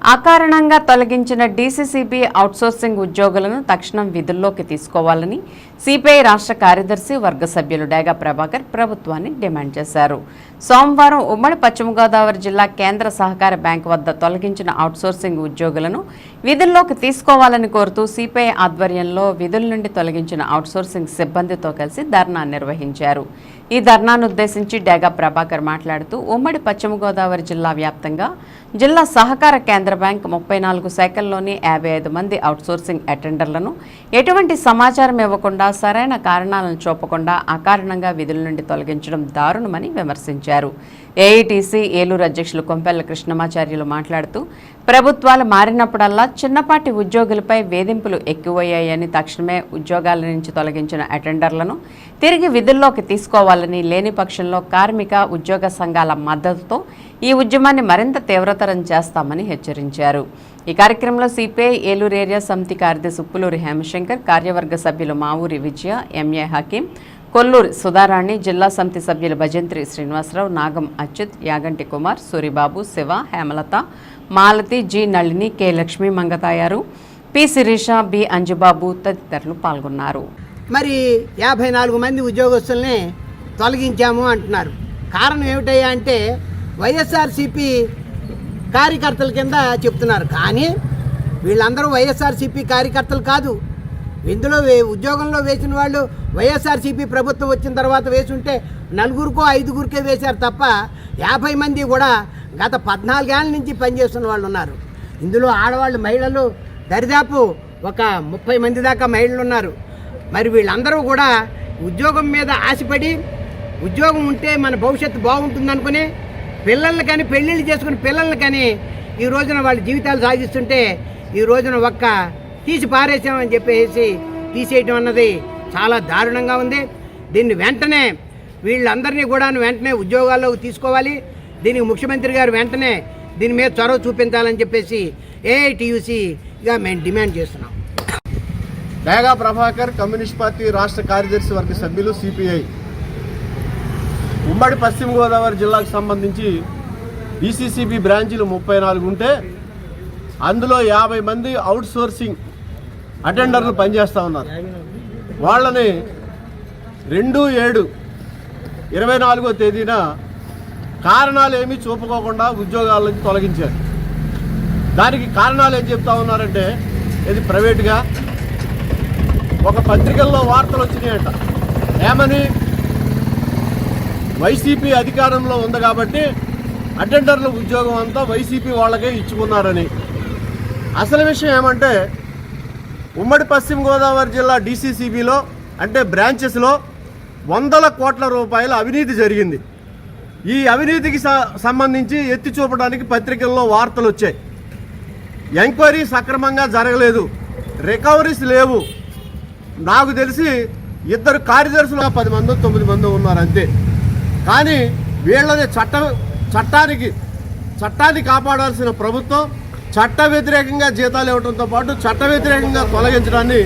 అకారణంగా తొలగించిన DCCB outsourcing ఉద్యోగులను తక్షణం విధుల్లోకి తీసుకోవాలని సిపిఐ రాష్ట్ర కార్యదర్శి వర్గ సభ్యులు డేగా ప్రభాకర్ ప్రభుత్వాన్ని డిమాండ్ చేశారు. సోమవారం ఉమ్మడి పశ్చిమ గోదావరి జిల్లా కేంద్ర సహకార బ్యాంకు వద్ద తొలగించిన అవుట్సోర్సింగ్ ఉద్యోగులను విధుల్లోకి తీసుకోవాలని కోరుతూ సిపిఐ ఆధ్వర్యంలో విధుల నుండి తొలగించిన అవుట్సోర్సింగ్ సిబ్బందితో కలిసి ధర్నా నిర్వహించారు. ఈ ధర్నాను ఉద్దేశించి డేగా ప్రభాకర్ మాట్లాడుతూ ఉమ్మడి పశ్చిమ గోదావరి జిల్లా వ్యాప్తంగా జిల్లా సహకార కేంద్ర బ్యాంక్ ముప్పై నాలుగు శాఖల్లోని యాభై ఐదు మంది అవుట్సోర్సింగ్ అటెండర్లను ఎటువంటి సమాచారం ఇవ్వకుండా సరైన కారణాలను చూపకుండా అకారణంగా విధుల నుండి తొలగించడం దారుణమని విమర్శించారు. ఏఐటీసీ ఏలూరు అధ్యక్షులు కొంపెల్ల కృష్ణమాచార్యులు మాట్లాడుతూ ప్రభుత్వాలు మారినప్పుడల్లా చిన్నపాటి ఉద్యోగులపై వేధింపులు ఎక్కువయ్యాయని తక్షణమే ఉద్యోగాల నుంచి తొలగించిన అటెండర్లను తిరిగి విధుల్లోకి తీసుకోవాలని లేని పక్షంలో కార్మిక ఉద్యోగ సంఘాల మద్దతుతో ఈ ఉద్యమాన్ని మరింత తీవ్రతరం చేస్తామని హెచ్చరించారు. ఈ కార్యక్రమంలో సిపిఐ ఏలూరు ఏరియా సమితి కార్యదర్శి ఉప్పులూరి హేమశంకర్ కార్యవర్గ సభ్యులు మావూరి విజయ ఎంఏ హకీం కొల్లూరు సుధారాణి జిల్లా సమితి సభ్యులు Bhajantri Srinivasarao Nagam Achyut Yaganti Kumar Suribabu Shiva Hemalatha Malathi G Nalini K Lakshmi Mangatayaru P Shirisha B Anjubabu తదితరులు పాల్గొన్నారు. మరి యాభై నాలుగు మంది ఉద్యోగస్తుల్ని తొలగించాము అంటున్నారు. కారణం ఏమిటయ్యా అంటే వైఎస్ఆర్సిపి కార్యకర్తల కింద చెప్తున్నారు. కానీ వీళ్ళందరూ వైఎస్ఆర్సిపి కార్యకర్తలు కాదు. ఇందులో వే- ఉద్యోగంలో వేసిన వాళ్ళు వైఎస్ఆర్సీపీ ప్రభుత్వం వచ్చిన తర్వాత వేసుంటే నలుగురికో ఐదుగురికే వేశారు తప్ప యాభై మంది కూడా గత పద్నాలుగేళ్ళ నుంచి పనిచేస్తున్న వాళ్ళు ఉన్నారు. ఇందులో ఆడవాళ్ళు మహిళలు దరిదాపు ఒక ముప్పై మంది దాకా మహిళలు ఉన్నారు. మరి వీళ్ళందరూ కూడా ఉద్యోగం మీద ఆశపడి ఉద్యోగం ఉంటే మన భవిష్యత్తు బాగుంటుంది అనుకుని పిల్లల్ని కానీ పెళ్ళిళ్ళు చేసుకుని పిల్లల్ని కానీ ఈ రోజున వాళ్ళ జీవితాలు సాగిస్తుంటే ఈ రోజున ఒక్క తీసి పారేసామని చెప్పేసి తీసేయటం అన్నది చాలా దారుణంగా ఉంది. దీన్ని వెంటనే వీళ్ళందరినీ కూడా వెంటనే ఉద్యోగాల్లోకి తీసుకోవాలి. దీనికి ముఖ్యమంత్రి గారు వెంటనే దీని మీద చొరవ చూపించాలని చెప్పేసి ఏఐటియుసిగా మేము డిమాండ్ చేస్తున్నాం. డేగా ప్రభాకర్ కమ్యూనిస్ట్ పార్టీ రాష్ట్ర కార్యదర్శి వర్గ సభ్యులు సిపిఐ. ఉమ్మడి పశ్చిమ గోదావరి జిల్లాకు సంబంధించి ఈసీసీబీ బ్రాంచీలు ముప్పై నాలుగు ఉంటే అందులో యాభై మంది అవుట్ సోర్సింగ్ అటెండర్లు పనిచేస్తూ ఉన్నారు. వాళ్ళని రెండు ఏడు ఇరవై నాలుగో తేదీన కారణాలు ఏమీ చూపుకోకుండా ఉద్యోగాల నుంచి తొలగించారు. దానికి కారణాలు ఏం చెప్తా ఉన్నారంటే ఇది ప్రైవేట్గా ఒక పత్రికల్లో వార్తలు వచ్చినాయట. ఏమని? వైసీపీ అధికారంలో ఉంది కాబట్టి అటెండర్ల ఉద్యోగం అంతా వైసీపీ వాళ్ళకే ఇచ్చుకున్నారని. అసలు విషయం ఏమంటే ఉమ్మడి పశ్చిమ గోదావరి జిల్లా డీసీసీబీలో అంటే బ్రాంచెస్లో వందల కోట్ల రూపాయల అవినీతి జరిగింది. ఈ అవినీతికి సంబంధించి ఎత్తి చూపడానికి పత్రికల్లో వార్తలు వచ్చాయి. ఎంక్వైరీ సక్రమంగా జరగలేదు. రికవరీస్ లేవు. నాకు తెలిసి ఇద్దరు కార్యదర్శులు పది మంది తొమ్మిది మంది ఉన్నారు అంతే కానీ వీళ్ళని చట్ట చట్టానికి చట్టాన్ని కాపాడాల్సిన ప్రభుత్వం చట్ట వ్యతిరేకంగా జీతాలు ఇవ్వడంతో పాటు చట్ట వ్యతిరేకంగా తొలగించడాన్ని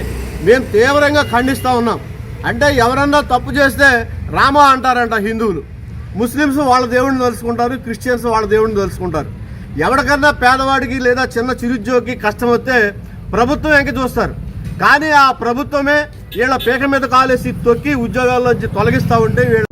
మేము తీవ్రంగా ఖండిస్తూ ఉన్నాం. అంటే ఎవరన్నా తప్పు చేస్తే రామా అంటారంట హిందువులు. ముస్లిమ్స్ వాళ్ళ దేవుడిని తెలుసుకుంటారు క్రిస్టియన్స్ వాళ్ళ దేవుడిని తెలుసుకుంటారు ఎవరికన్నా పేదవాడికి లేదా చిన్న చిరుద్యోగికి కష్టం వస్తే ప్రభుత్వం వెంక చూస్తారు. కానీ ఆ ప్రభుత్వమే వీళ్ళ పీక మీద కాలేసి తొక్కి ఉద్యోగాల్లోంచి తొలగిస్తూ ఉంటే వీళ్ళ